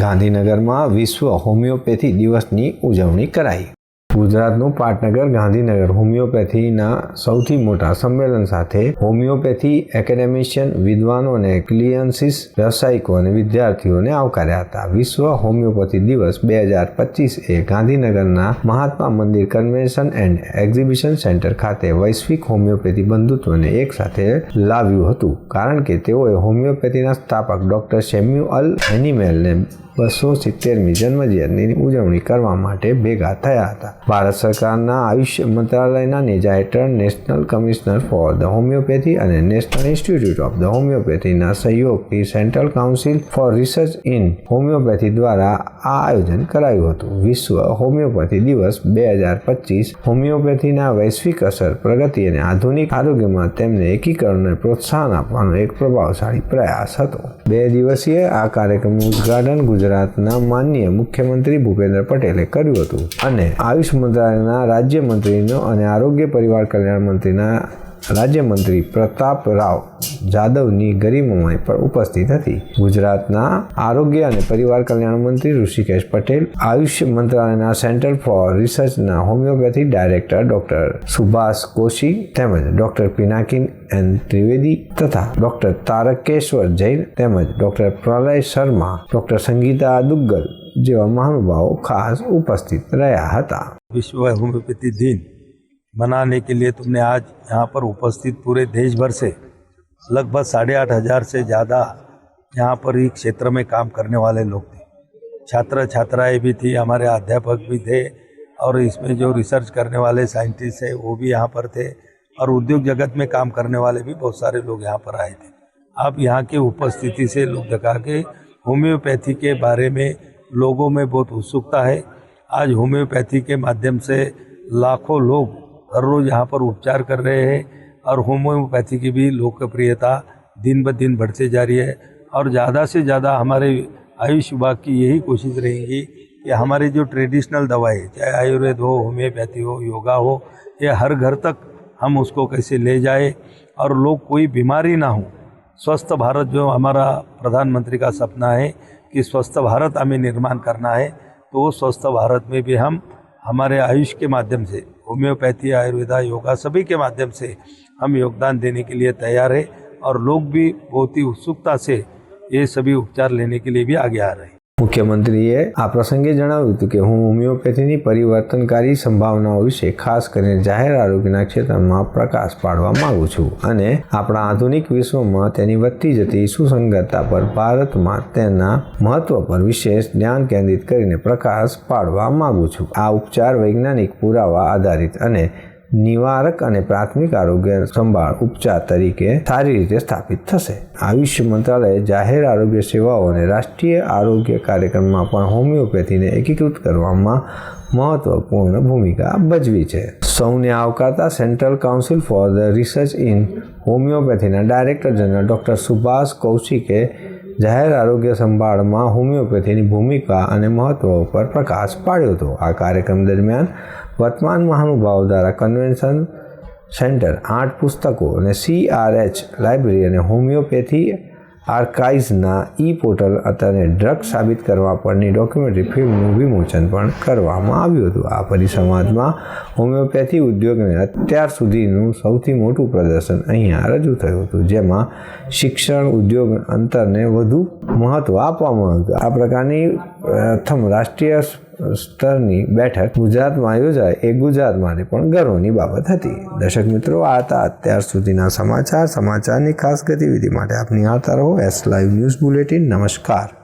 ગાંધીનગરમાં વિશ્વ હોમિયોપેથી દિવસની ઉજવણી કરાઈ. ગુજરાતનું પાટનગર ગાંધીનગર હોમિયોપેથીના સૌથી મોટા સંમેલન સાથે હોમિયોપેથી એકેડેમિશિયન વિદ્વાનો અને ક્લિયન્સીસ વ્યવસાયિકો અને વિદ્યાર્થીઓને આવકાર્યા હતા. વિશ્વ હોમિયોપેથી દિવસ બે હજાર પચીસ એ ગાંધીનગરના Mahatma Mandir convention and exhibition centre ખાતે વૈશ્વિક હોમિયોપેથી બંધુત્વને એક સાથે લાવ્યું હતું. કારણ કે તેઓએ હોમિયોપેથીના સ્થાપક ડોક્ટર સેમ્યુઅલ એનિમેલને બસો સિત્તેરમી જન્મજયંતિની ઉજવણી કરવા માટે ભેગા થયા હતા. ભારત સરકારના આયુષ મંત્રાલયના નેજા હેઠળ national commissioner for the homeopathy અને નેશનલ ઇન્સ્ટિટ્યૂટ ઓફ ધ હોમિયોપેથીના સહયોગથી central council for research in homeopathy દ્વારા આ આયોજન કરાયું હતું. વિશ્વ હોમિયોપેથી દિવસ બે હજાર પચીસ હોમિયોપેથીના વૈશ્વિક અસર, પ્રગતિ અને આધુનિક આરોગ્યમાં તેમને એકીકરણને પ્રોત્સાહન આપવાનો એક પ્રભાવશાળી પ્રયાસ હતો. બે દિવસીય આ કાર્યક્રમનું ઉદ્ઘાટન ગુજરાતના માનનીય મુખ્યમંત્રી ભૂપેન્દ્ર પટેલે કર્યું હતું અને આયુષ મંત્રાલયના રાજ્યમંત્રીનો અને આરોગ્ય પરિવાર કલ્યાણ મંત્રીના રાજ્યમંત્રી પ્રતાપ રાવ જાદવની ગરિમામાં પણ ઉપસ્થિત હતી. ગુજરાતના આરોગ્ય અને પરિવાર કલ્યાણ મંત્રી ઋષિકેશ પટેલ આયુષ મંત્રાલયના centre for રિસર્ચના homeopathy director doctor Subhash Koshi તેમજ ડોક્ટર પિનાકિન એન ત્રિવેદી તથા ડોક્ટર તારકેશ્વર જૈન તેમજ ડોક્ટર પ્રલય શર્મા, ડોક્ટર સંગીતા દુગ્ગલ જેવા મહાનુભાવો ખાસ ઉપસ્થિત રહ્યા હતા विश्व होम्योपैथी दिन मनाने के लिए तुमने आज यहाँ पर उपस्थित पूरे देश भर से लगभग साढ़े आठ हजार से ज़्यादा यहाँ पर ही क्षेत्र में काम करने वाले लोग थे छात्र छात्राएं भी थी हमारे अध्यापक भी थे और इसमें जो रिसर्च करने वाले साइंटिस्ट हैं वो भी यहाँ पर थे और उद्योग जगत में काम करने वाले भी बहुत सारे लोग यहाँ पर आए थे आप यहाँ की उपस्थिति से लोग दिखा के होम्योपैथी के बारे में लोगों में बहुत उत्सुकता है। आज होम्योपैथी के माध्यम से लाखों लोग हर रोज़ यहाँ पर उपचार कर रहे हैं और होम्योपैथी की भी लोकप्रियता दिन ब दिन बढ़ते जा रही है और ज़्यादा से ज़्यादा हमारे आयुष विभाग की यही कोशिश रहेगी कि हमारी जो ट्रेडिशनल दवाएँ चाहे आयुर्वेद हो, होम्योपैथी हो, योगा हो, ये हर घर तक हम उसको कैसे ले जाए और लोग कोई बीमारी ना हो। स्वस्थ भारत जो हमारा प्रधानमंत्री का सपना है कि स्वस्थ भारत हमें निर्माण करना है तो स्वस्थ भारत में भी हम हमारे आयुष के माध्यम से, होम्योपैथी, आयुर्वेदा, योगा सभी के माध्यम से हम योगदान देने के लिए तैयार है और लोग भी बहुत ही उत्सुकता से ये सभी उपचार लेने के लिए भी आगे आ रहे हैं। મુખ્યમંત્રીએ આ પ્રસંગે જણાવ્યું હતું કે હું હોમિયોપેથીની પરિવર્તનકારી સંભાવનાઓ વિશે ખાસ કરીને જાહેર આરોગ્યના ક્ષેત્રમાં પ્રકાશ પાડવા માંગુ છું અને આપણા આધુનિક વિશ્વમાં તેની વધતી જતી સુસંગતતા પર ભારતમાં તેના મહત્વ પર વિશેષ ધ્યાન કેન્દ્રિત કરીને પ્રકાશ પાડવા માંગુ છું. આ ઉપચાર વૈજ્ઞાનિક પુરાવા આધારિત અને નિવારક અને પ્રાથમિક આરોગ્ય સંભાળ ઉપચાર તરીકે સારી રીતે સ્થાપિત થશે. આયુષ મંત્રાલયે જાહેર આરોગ્ય સેવાઓ અને રાષ્ટ્રીય આરોગ્ય કાર્યક્રમમાં પણ હોમિયોપેથીને એકીકૃત કરવામાં મહત્વપૂર્ણ ભૂમિકા ભજવી છે. સૌને આવકારતા central council for the research in હોમિયોપેથીના director general doctor Subhash કૌશિકે જાહેર આરોગ્ય સંભાળમાં હોમિયોપેથીની ભૂમિકા અને મહત્વ પર પ્રકાશ પાડ્યો હતો. આ કાર્યક્રમ દરમિયાન વર્તમાન મહાનુભાવો દ્વારા કન્વેન્શન સેન્ટર, આઠ પુસ્તકો અને સીઆરએચ લાઇબ્રેરી અને હોમિયોપેથી આર્કાઇવ્સના ઈ પોર્ટલ અત્યારે ડ્રગ સાબિત કરવા પરની ડોક્યુમેન્ટરી ફિલ્મનું વિમોચન પણ કરવામાં આવ્યું હતું. આ પરિસંવાદમાં હોમિયોપેથી ઉદ્યોગને અત્યાર સુધીનું સૌથી મોટું પ્રદર્શન અહીંયા રજૂ થયું હતું, જેમાં શિક્ષણ, ઉદ્યોગ અંતરને વધુ મહત્ત્વ આપવામાં આવ્યું આ પ્રકારની પ્રથમ રાષ્ટ્રીય સ્તરની બેઠક ગુજરાતમાં યોજાય એ ગુજરાત માટે પણ ગર્વની બાબત હતી. દર્શક મિત્રો, આ હતા અત્યાર સુધીના સમાચાર. સમાચારની ખાસ ગતિવિધિ માટે આપની આતા રહો એસ લાઈવ ન્યૂઝ બુલેટિન નમસ્કાર.